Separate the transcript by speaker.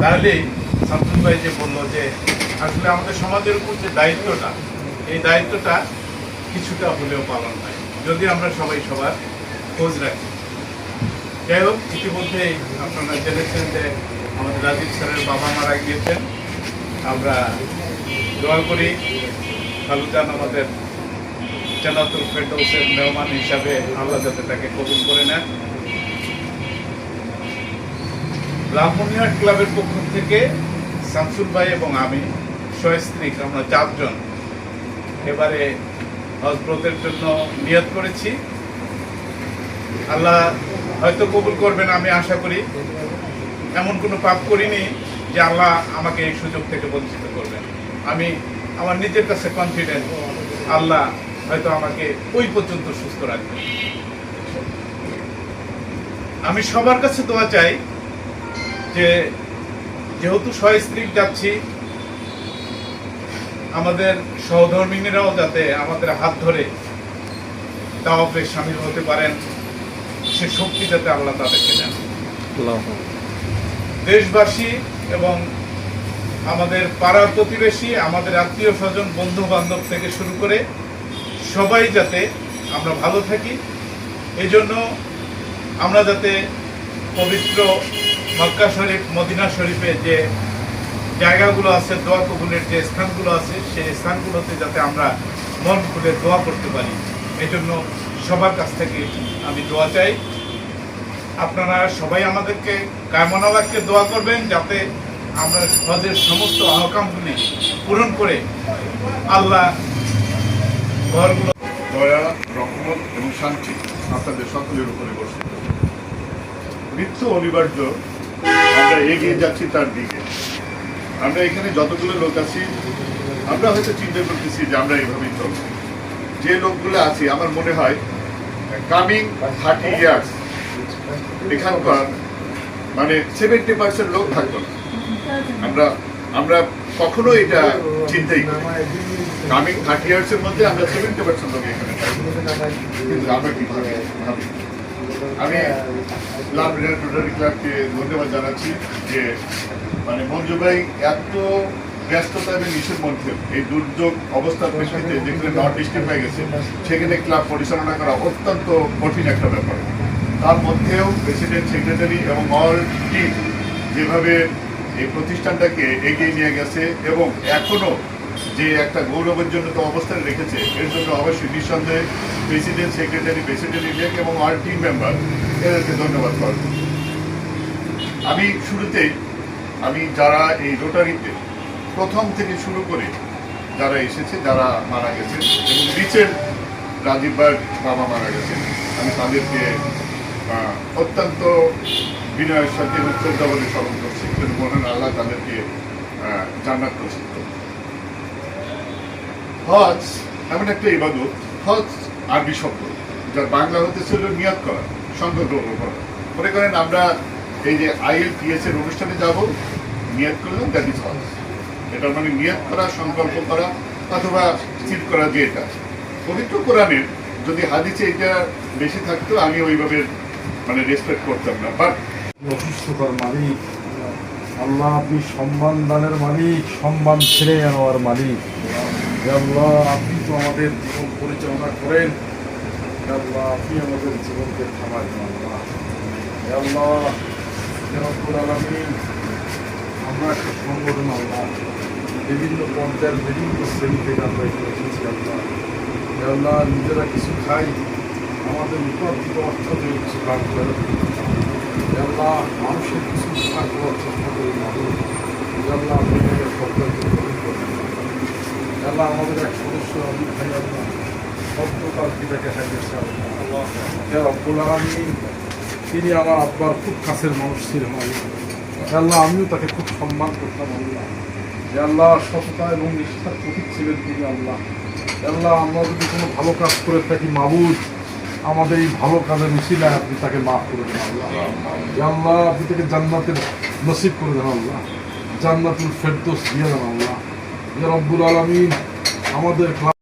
Speaker 1: তাহলে শামসুল ভাই যে বলল যে আসলে আমাদের সমাজের উপর যে দায়িত্বটা, এই দায়িত্বটা কিছুটা হলেও পালন হয়। যদি আমরা সবাই সবার খোঁজ রাখি। যাই হোক ইতিমধ্যে আপনারা জেনেছেন যে আমাদের রাজীব স্যারের বাবা মারা গিয়েছেন। আমরা দোয়া করি খালুজান আমাদের জানাতুল ফেরদৌসের মেহমান হিসাবে আল্লাহ যাতে তাকে কবুল করে নেন। ব্রাহ্মণিয়ার ক্লাবের পক্ষ থেকে শামসুল ভাই এবং আমি সস্ত্রীক আমরা চারজন এবারে হজব্রতের জন্য নিয়ত করেছি। আল্লাহ হয়তো কবুল করবেন আমি আশা করি। এমন কোনো পাপ করিনি যে আল্লাহ আমাকে এই সুযোগ থেকে বঞ্চিত করবেন। আমি আমার নিজের কাছে কনফিডেন্ট আল্লাহ হয়তো আমাকে ওই পর্যন্ত সুস্থ রাখবেন। আমি সবার কাছে দোয়া চাই যে যেহেতু সস্ত্রীক যাচ্ছি আমাদের সহধর্মিনীরাও যাতে আমাদের হাত ধরে তাওয়াফে সামিল হতে পারেন সে শক্তি যাতে আল্লাহ তাদেরকে দেন। দেশবাসী এবং আমাদের পাড়ার প্রতিবেশী আমাদের আত্মীয় স্বজন বন্ধু বান্ধব থেকে শুরু করে সবাই যাতে আমরা ভালো থাকি। এই জন্য আমরা যাতে পবিত্র মক্কা শরীফ, মদিনা শরীফে যে জায়গাগুলো আছে, দোয়া কবুলের যে স্থানগুলো আছে, সেই স্থানগুলোতে যাতে আমরা মন খুলে দোয়া করতে পারি এই জন্য সবার কাছ থেকে আমি দোয়া চাই আপনারা সবাই আমাদেরকে কায়মনাবাদকে দোয়া করবেন, যাতে আমরা হজের সমস্ত আহকামগুলি পূরণ করে আল্লাহ ঘরগুলো
Speaker 2: দয়া, রহমত এবং শান্তি আপনাদের সকলের উপরে বসে। মৃত্যু অনিবার্য আমরা এগিয়ে যাচ্ছি তার দিকে। আমরা এখানে যতগুলো লোক আছি, আমরা হয়তো চিন্তা করতেছি যে আমরা এইভাবেই চলব। যে লোকগুলো আছি, আমার মনে হয় কামিং থার্টি ইয়ার্স এখানকার মানে সেভেন্টি পার্সেন্ট লোক থাকবে না। আমরা আমরা কখনো এটা চিন্তাই করি কামিং থার্টি ইয়ার্স এর মধ্যে আমরা সেভেন্টি পার্সেন্ট লোক এখানে থাকব। কিন্তু আমরা কি ভাবি। আমি লাভ রোটারি ক্লাবকে ধন্যবাদ জানাচ্ছি যে মানে মঞ্জু ভাই এত ব্যস্ততা এবং ইসের মধ্যে এই দুর্যোগ অবস্থার প্রেক্ষিতে যেখানে নট ডিস্ট্রিক্ট হয়ে গেছে, সেখানে ক্লাব পরিচালনা করা অত্যন্ত কঠিন একটা ব্যাপার। তার মধ্যেও প্রেসিডেন্ট সেক্রেটারি এবং অল টিম যেভাবে এই প্রতিষ্ঠানটাকে এগিয়ে নিয়ে গেছে এবং এখনও যে একটা গৌরবোজ্জ্বলত অবস্থানে রেখেছে, এর জন্য অবশ্যই নিঃসন্দেহে প্রেসিডেন্ট সেক্রেটারি প্রেসিডেন্ট ইলেক এবং আর টিম মেম্বার এদেরকে ধন্যবাদ করব আমি শুরুতেই, আমি যারা এই রোটারিতে প্রথম থেকে শুরু করে যারা এসেছে, যারা মারা গেছে, এবং নিচের রাজীব ভাইয়ের বাবা মারা গেছে আমি তাদেরকে অত্যন্ত বিনয়ের সাথে এবং শ্রদ্ধাবলে স্মরণ করছি কিন্তু মহান আল্লাহ তাদেরকে জান্নাত করুন। হজ এমন একটা ইবাদত, হজ আরবি শব্দ, যার বাংলা হতে ছিল নিয়াত করা সংকল্প করা। মনে করেন আমরা এই যে আইএলপিএস এর অনুষ্ঠানে যাব নিয়াত করলাম দ্যাট ইজ হজ। এটা মানে নিয়াত করা, সংকল্প করা, অথবা স্থির করা যে এটা। পবিত্র কোরআনের যদি হাদিসে এটা বেশি থাকতো, আমি ওইভাবে মানে রেসপেক্ট করতাম না। বাট
Speaker 3: অসুস্থতার মালিক, আল্লাহ আপনি সম্মান দানের মালিক, সম্মান ছেড়ে নেওয়ার মালিক। আল্লাহ, আপনি তো আমাদের জীবন পরিচালনা করেন। আল্লাহ, আপনি আমাদের জীবনকে দিন আল্লাহ। আল্লাহ, হে আমরা একটা সংগঠন আল্লাহ, বিভিন্ন পর্যায়ের বিভিন্ন শ্রেণি থেকে আমরা এখানে এসেছি আল্লাহ। আল্লাহ, নিজেরা কিছু খাই, আমাদের উপার্জিত অর্থ দিয়ে কিছু কাজ করে আল্লাহ, মানুষের কিছু উপকার করার চেষ্টা করি আল্লাহ আপনি আমাদের সরকারকে গ্রহণ করেন আল্লাহ আমাদের এক সদস্য তিনি আমার আব্বার খুব কাছের মানুষ ছিলেন, আল্লাহ। আমিও তাকে খুব সম্মান করতাম, আল্লাহ। যে আল্লাহ, সততা এবং নিষ্ঠার প্রতীক ছিলেন তিনি, আল্লাহ। আল্লাহ, আমরা যদি কোনো ভালো কাজ করে থাকি, মাবুদ, আমাদের এই ভালো কাজের উচিলায় আপনি তাকে মাফ করে দেন, আল্লাহ। আল্লাহ, আপনি তাকে জান্নাতের নসিব করে দেন, আল্লাহ। জান্নাতুল ফেরদোস দিয়ে দেন, আল্লাহ। রব্বুল আলমিন আমাদের